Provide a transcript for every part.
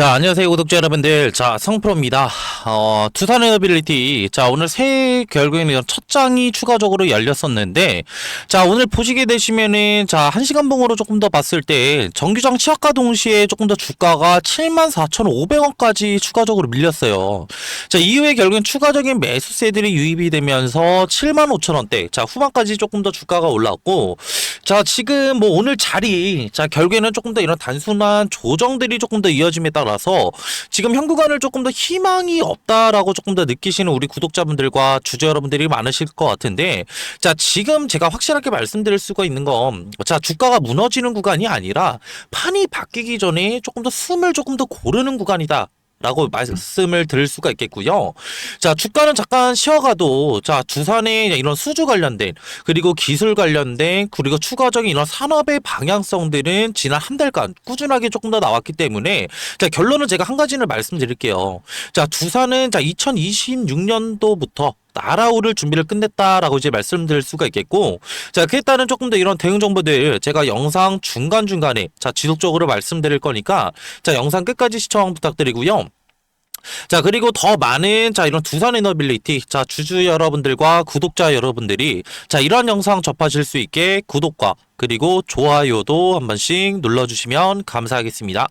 자, 안녕하세요, 구독자 여러분들. 자, 성프로입니다. 어, 두산 에어빌리티. 자, 오늘 새 결국에는 첫 장이 추가적으로 열렸었는데, 자, 오늘 보시게 되시면은, 자, 한 시간 봉으로 조금 더 봤을 때, 정규장 치약과 동시에 조금 더 주가가 74,500원까지 추가적으로 밀렸어요. 자, 이후에 결국엔 추가적인 매수세들이 유입이 되면서 75,000원대. 자, 후반까지 조금 더 주가가 올랐고, 자, 지금 뭐 오늘 자리, 자, 결국에는 조금 더 이런 단순한 조정들이 조금 더 이어짐에 따라서 지금 현 구간을 조금 더 희망이 없다라고 조금 더 느끼시는 우리 구독자분들과 주주 여러분들이 많으실 것 같은데, 자, 지금 제가 확실하게 말씀드릴 수가 있는 건, 자, 주가가 무너지는 구간이 아니라 판이 바뀌기 전에 조금 더 숨을 조금 더 고르는 구간이다. 라고 말씀을 드릴 수가 있겠고요. 자, 주가는 잠깐 쉬어가도, 자, 두산의 이런 수주 관련된, 그리고 기술 관련된, 그리고 추가적인 이런 산업의 방향성들은 지난 한 달간 꾸준하게 조금 더 나왔기 때문에, 자, 결론은 제가 한 가지를 말씀드릴게요. 자, 두산은 자, 2026년도부터 나라오를 준비를 끝냈다라고 이제 말씀드릴 수가 있겠고 자 그에 따른 조금 더 이런 대응 정보들 제가 영상 중간중간에 자 지속적으로 말씀드릴 거니까 자 영상 끝까지 시청 부탁드리고요 자 그리고 더 많은 자 이런 두산 에너빌리티 자 주주 여러분들과 구독자 여러분들이 자 이러한 영상 접하실 수 있게 구독과 그리고 좋아요도 한 번씩 눌러주시면 감사하겠습니다.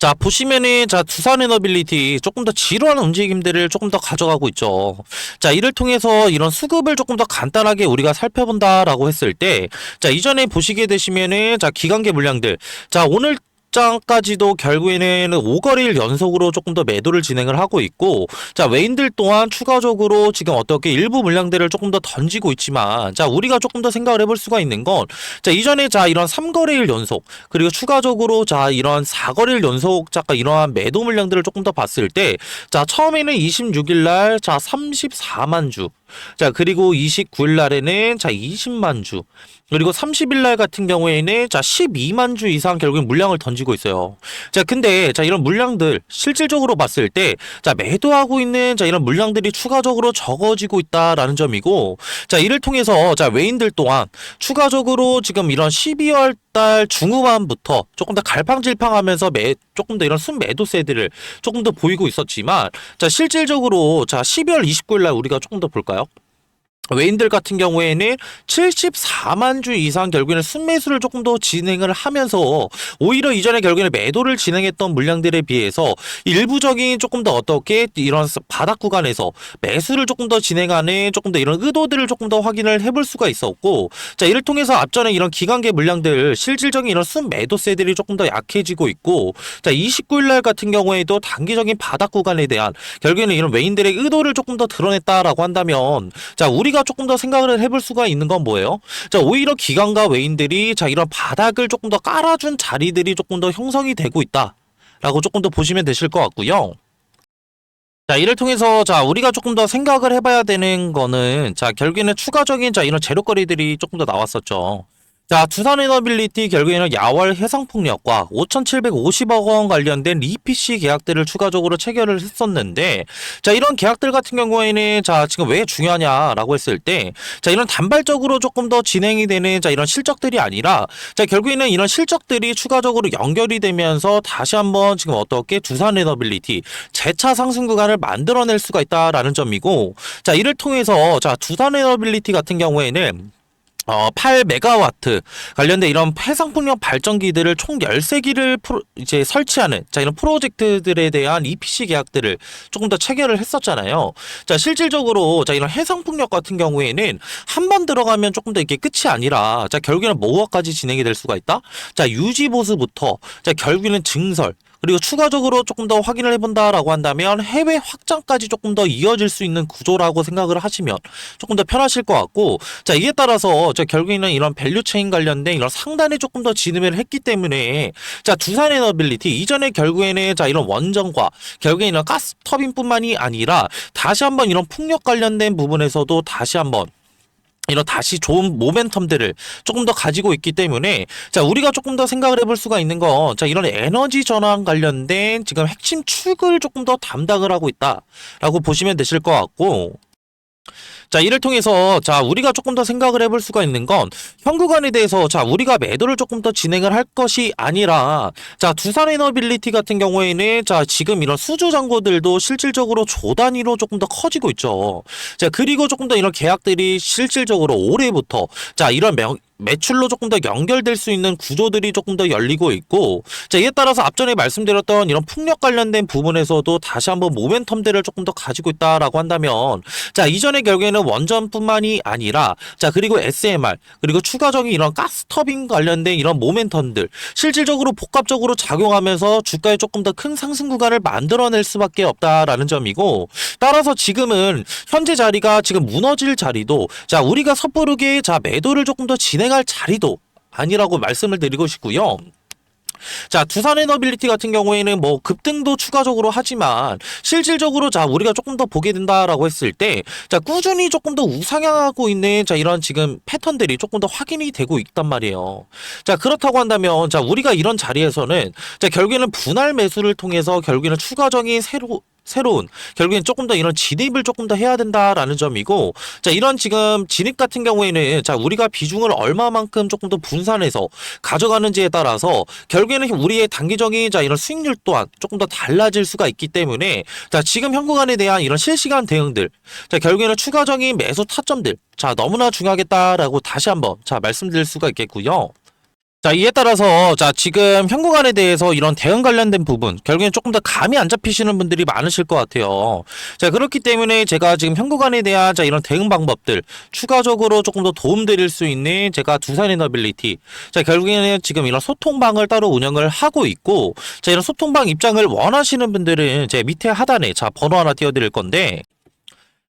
자 보시면은 자 두산 에너빌리티 조금 더 지루한 움직임들을 조금 더 가져가고 있죠. 자 이를 통해서 이런 수급을 조금 더 간단하게 우리가 살펴본다라고 했을 때 자 이전에 보시게 되시면은 자 기관계 물량들 자 오늘 장까지도 결국에는 5거래일 연속으로 조금 더 매도를 진행을 하고 있고 자 외인들 또한 추가적으로 지금 어떻게 일부 물량들을 조금 더 던지고 있지만 자 우리가 조금 더 생각을 해볼 수가 있는 건 자 이전에 자 이런 3거래일 연속 그리고 추가적으로 자 이런 4거래일 연속 잠깐 이러한 매도 물량들을 조금 더 봤을 때 자 처음에는 26일 날 자 34만 주 자, 그리고 29일 날에는 자, 20만 주. 그리고 30일 날 같은 경우에는 자, 12만 주 이상 결국 물량을 던지고 있어요. 자, 근데 자, 이런 물량들 실질적으로 봤을 때 자, 매도하고 있는 자, 이런 물량들이 추가적으로 적어지고 있다라는 점이고 자, 이를 통해서 자, 외인들 또한 추가적으로 지금 이런 12월 달 중후반부터 조금 더 갈팡질팡하면서 매 조금 더 이런 순매도세들을 조금 더 보이고 있었지만 자 실질적으로 자 12월 29일 날 우리가 조금 더 볼까요? 외인들 같은 경우에는 74만 주 이상 결국에는 순매수를 조금 더 진행을 하면서 오히려 이전에 결국에는 매도를 진행했던 물량들에 비해서 일부적인 조금 더 어떻게 이런 바닥 구간에서 매수를 조금 더 진행하는 조금 더 이런 의도들을 조금 더 확인을 해볼 수가 있었고 자 이를 통해서 앞전에 이런 기관계 물량들 실질적인 이런 순매도세들이 조금 더 약해지고 있고 자 29일 날 같은 경우에도 단기적인 바닥 구간에 대한 결국에는 이런 외인들의 의도를 조금 더 드러냈다라고 한다면 자 우리가 조금 더 생각을 해볼 수가 있는 건 뭐예요? 자 오히려 기관과 외인들이 자 이런 바닥을 조금 더 깔아준 자리들이 조금 더 형성이 되고 있다 라고 조금 더 보시면 되실 것 같고요. 자, 이를 통해서 자, 우리가 조금 더 생각을 해봐야 되는 거는 자, 결국에는 추가적인 자, 이런 재료거리들이 조금 더 나왔었죠. 자, 두산 에너빌리티 결국에는 야월 해상폭력과 5,750억 원 관련된 EPC 계약들을 추가적으로 체결을 했었는데, 자, 이런 계약들 같은 경우에는 자, 지금 왜 중요하냐라고 했을 때, 자, 이런 단발적으로 조금 더 진행이 되는 자, 이런 실적들이 아니라, 자, 결국에는 이런 실적들이 추가적으로 연결이 되면서 다시 한번 지금 어떻게 두산 에너빌리티 재차 상승 구간을 만들어낼 수가 있다라는 점이고, 자, 이를 통해서 자, 두산 에너빌리티 같은 경우에는 어, 8메가와트 관련된 이런 해상풍력 발전기들을 총 13기를 프로, 이제 설치하는 자, 이런 프로젝트들에 대한 EPC 계약들을 조금 더 체결을 했었잖아요. 자, 실질적으로 자, 이런 해상풍력 같은 경우에는 한 번 들어가면 조금 더 이게 끝이 아니라 자, 결국에는 뭐가까지 진행이 될 수가 있다? 자, 유지 보수부터 자, 결국에는 증설 그리고 추가적으로 조금 더 확인을 해본다라고 한다면 해외 확장까지 조금 더 이어질 수 있는 구조라고 생각을 하시면 조금 더 편하실 것 같고 자 이에 따라서 저 결국에는 이런 밸류 체인 관련된 이런 상단에 조금 더 진입을 했기 때문에 자 두산 에너빌리티 이전에 결국에는 자 이런 원전과 결국에 이런 가스 터빈뿐만이 아니라 다시 한번 이런 풍력 관련된 부분에서도 다시 한번 이런 다시 좋은 모멘텀들을 조금 더 가지고 있기 때문에 자 우리가 조금 더 생각을 해볼 수가 있는 건 자 이런 에너지 전환 관련된 지금 핵심 축을 조금 더 담당을 하고 있다라고 보시면 되실 것 같고 자, 이를 통해서 자, 우리가 조금 더 생각을 해볼 수가 있는 건 현 구간에 대해서 자, 우리가 매도를 조금 더 진행을 할 것이 아니라 자, 두산 에너빌리티 같은 경우에는 자, 지금 이런 수주 잔고들도 실질적으로 조 단위로 조금 더 커지고 있죠. 자, 그리고 조금 더 이런 계약들이 실질적으로 올해부터 자, 이런 명, 매출로 조금 더 연결될 수 있는 구조들이 조금 더 열리고 있고 자 이에 따라서 앞전에 말씀드렸던 이런 풍력 관련된 부분에서도 다시 한번 모멘텀들을 조금 더 가지고 있다라고 한다면 자 이전의 결국에는 원전뿐만이 아니라 자 그리고 SMR 그리고 추가적인 이런 가스 터빈 관련된 이런 모멘텀들 실질적으로 복합적으로 작용하면서 주가에 조금 더 큰 상승 구간을 만들어낼 수밖에 없다라는 점이고 따라서 지금은 현재 자리가 지금 무너질 자리도 자 우리가 섣부르게 자 매도를 조금 더 진행 할 자리도 아니라고 말씀을 드리고 싶고요. 자, 두산 에너빌리티 같은 경우에는 뭐 급등도 추가적으로 하지만 실질적으로 자, 우리가 조금 더 보게 된다라고 했을 때 자, 꾸준히 조금 더 우상향하고 있는 자, 이런 지금 패턴들이 조금 더 확인이 되고 있단 말이에요. 자, 그렇다고 한다면 자, 우리가 이런 자리에서는 자, 결국에는 분할 매수를 통해서 결국에는 추가적인 새로 새로운 결국엔 조금 더 이런 진입을 조금 더 해야 된다라는 점이고 자 이런 지금 진입 같은 경우에는 자 우리가 비중을 얼마만큼 조금 더 분산해서 가져가는지에 따라서 결국에는 우리의 단기적인 자 이런 수익률 또한 조금 더 달라질 수가 있기 때문에 자 지금 현 구간에 대한 이런 실시간 대응들 자 결국에는 추가적인 매수 타점들 자 너무나 중요하겠다라고 다시 한번 자 말씀드릴 수가 있겠고요. 자, 이에 따라서, 자, 지금 현 구간에 대해서 이런 대응 관련된 부분, 결국엔 조금 더 감이 안 잡히시는 분들이 많으실 것 같아요. 자, 그렇기 때문에 제가 지금 현 구간에 대한, 자, 이런 대응 방법들, 추가적으로 조금 더 도움 드릴 수 있는 제가 두산 에너빌리티, 자, 결국에는 지금 이런 소통방을 따로 운영을 하고 있고, 자, 이런 소통방 입장을 원하시는 분들은 제 밑에 하단에, 자, 번호 하나 띄워 드릴 건데,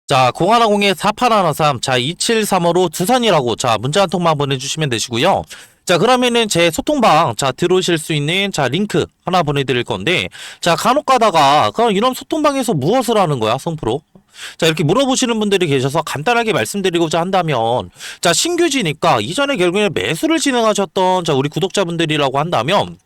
자, 0150-4813, 자, 2735로 두산이라고, 자, 문자 한 통만 보내주시면 되시고요. 자, 그러면은 제 소통방, 자, 들어오실 수 있는, 자, 링크 하나 보내드릴 건데, 자, 간혹 가다가, 그럼 이런 소통방에서 무엇을 하는 거야, 성프로? 자, 이렇게 물어보시는 분들이 계셔서 간단하게 말씀드리고자 한다면, 자, 신규지니까 이전에 결국에는 매수를 진행하셨던, 자, 우리 구독자분들이라고 한다면,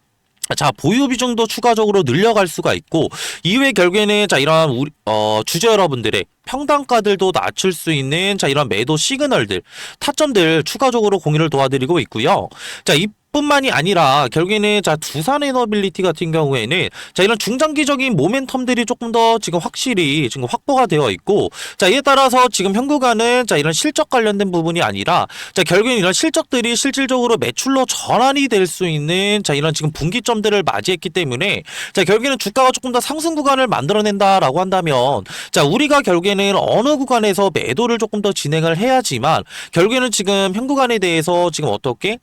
자 보유 비중도 추가적으로 늘려갈 수가 있고 이후에 결국에는 자 이런 우리 어 주주 여러분들의 평단가들도 낮출 수 있는 자 이런 매도 시그널들 타점들 추가적으로 공유를 도와드리고 있고요. 자 이 뿐만이 아니라 결국에는 자 두산 에너빌리티 같은 경우에는 자 이런 중장기적인 모멘텀들이 조금 더 지금 확실히 지금 확보가 되어 있고 자 이에 따라서 지금 현 구간은 자 이런 실적 관련된 부분이 아니라 자 결국엔 이런 실적들이 실질적으로 매출로 전환이 될 수 있는 자 이런 지금 분기점들을 맞이했기 때문에 자 결국에는 주가가 조금 더 상승 구간을 만들어낸다라고 한다면 자 우리가 결국에는 어느 구간에서 매도를 조금 더 진행을 해야지만 결국에는 지금 현 구간에 대해서 지금 어떻게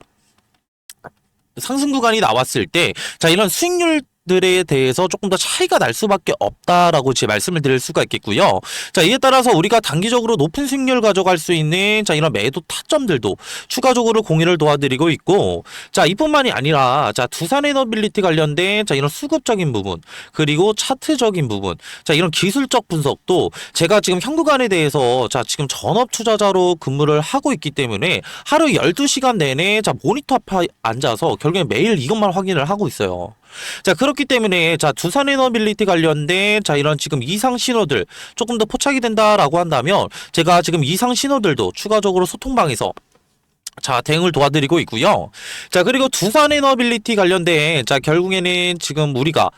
상승 구간이 나왔을 때, 자, 이런 수익률 들에 대해서 조금 더 차이가 날 수밖에 없다라고 제 말씀을 드릴 수가 있겠고요. 자, 이에 따라서 우리가 단기적으로 높은 수익률 가져갈 수 있는 자, 이런 매도 타점들도 추가적으로 공유를 도와드리고 있고 자, 이뿐만이 아니라 자, 두산 에너빌리티 관련된 자, 이런 수급적인 부분 그리고 차트적인 부분 자, 이런 기술적 분석도 제가 지금 현 구간에 대해서 자, 지금 전업 투자자로 근무를 하고 있기 때문에 하루 12시간 내내 자, 모니터 앞에 앉아서 결국에 매일 이것만 확인을 하고 있어요. 자 그렇기 때문에 자 두산 에너빌리티 관련된 자 이런 지금 이상 신호들 조금 더 포착이 된다라고 한다면 제가 지금 이상 신호들도 추가적으로 소통방에서 자, 대응을 도와드리고 있고요. 자, 그리고 두산 에너빌리티 관련된, 자, 결국에는 지금 우리가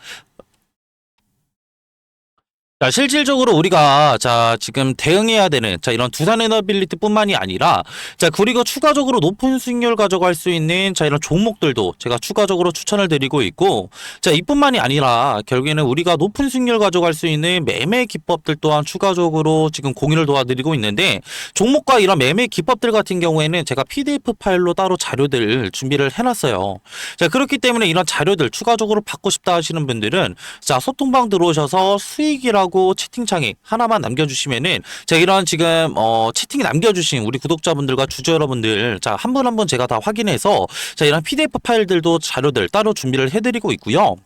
자, 실질적으로 우리가 자, 지금 대응해야 되는 자, 이런 두산 에너빌리티뿐만이 아니라 자, 그리고 추가적으로 높은 수익률 가져갈 수 있는 자, 이런 종목들도 제가 추가적으로 추천을 드리고 있고 자, 이뿐만이 아니라 결국에는 우리가 높은 수익률 가져갈 수 있는 매매 기법들 또한 추가적으로 지금 공유를 도와드리고 있는데 종목과 이런 매매 기법들 같은 경우에는 제가 PDF 파일로 따로 자료들 준비를 해 놨어요. 자, 그렇기 때문에 이런 자료들 추가적으로 받고 싶다 하시는 분들은 자, 소통방 들어오셔서 수익이라고 하고 채팅창에 하나만 남겨주시면은 제가 이런 지금 어 채팅 남겨주신 우리 구독자분들과 주주 여러분들 자 한 분 한 분 제가 다 확인해서 자 이런 PDF 파일들도 자료들 따로 준비를 해드리고 있고요.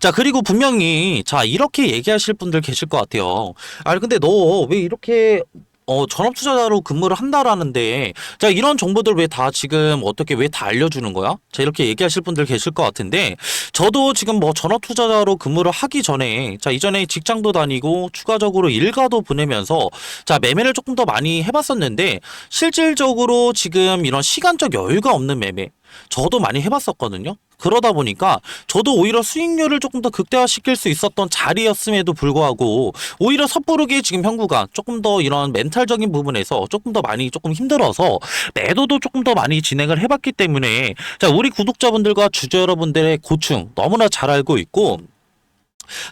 자 그리고 분명히 자 이렇게 얘기하실 분들 계실 것 같아요. 아 근데 너 왜 이렇게 어, 전업 투자자로 근무를 한다라는데, 자, 이런 정보들 왜 다 지금 어떻게 왜 다 알려 주는 거야? 자, 이렇게 얘기하실 분들 계실 것 같은데, 저도 지금 뭐 전업 투자자로 근무를 하기 전에, 자, 이전에 직장도 다니고, 추가적으로 일가도 보내면서, 자, 매매를 조금 더 많이 해 봤었는데, 실질적으로 지금 이런 시간적 여유가 없는 매매, 저도 많이 해봤었거든요. 그러다 보니까 저도 오히려 수익률을 조금 더 극대화시킬 수 있었던 자리였음에도 불구하고 오히려 섣부르게 지금 형구가 조금 더 이런 멘탈적인 부분에서 조금 더 많이 조금 힘들어서 매도도 조금 더 많이 진행을 해봤기 때문에 자 우리 구독자분들과 주주 여러분들의 고충 너무나 잘 알고 있고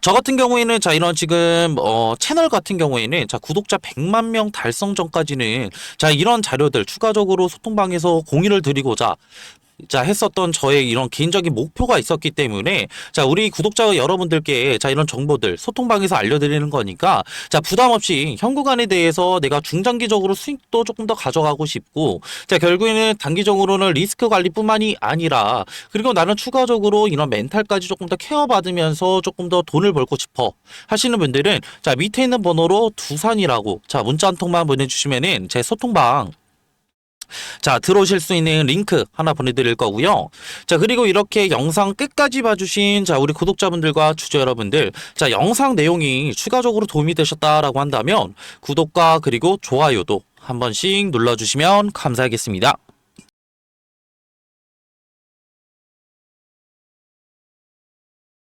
저 같은 경우에는 자 이런 지금 어 채널 같은 경우에는 자 구독자 100만 명 달성 전까지는 자 이런 자료들 추가적으로 소통방에서 공유를 드리고자 자 했었던 저의 이런 개인적인 목표가 있었기 때문에 자 우리 구독자 여러분들께 자 이런 정보들 소통방에서 알려드리는 거니까 자 부담 없이 현구간에 대해서 내가 중장기적으로 수익도 조금 더 가져가고 싶고 자 결국에는 단기적으로는 리스크 관리뿐만이 아니라 그리고 나는 추가적으로 이런 멘탈까지 조금 더 케어 받으면서 조금 더 돈을 벌고 싶어 하시는 분들은 자 밑에 있는 번호로 두산이라고 자 문자 한 통만 보내주시면은 제 소통방 자, 들어오실 수 있는 링크 하나 보내드릴 거고요. 자, 그리고 이렇게 영상 끝까지 봐주신 자, 우리 구독자분들과 주주 여러분들, 자, 영상 내용이 추가적으로 도움이 되셨다라고 한다면 구독과 그리고 좋아요도 한 번씩 눌러주시면 감사하겠습니다.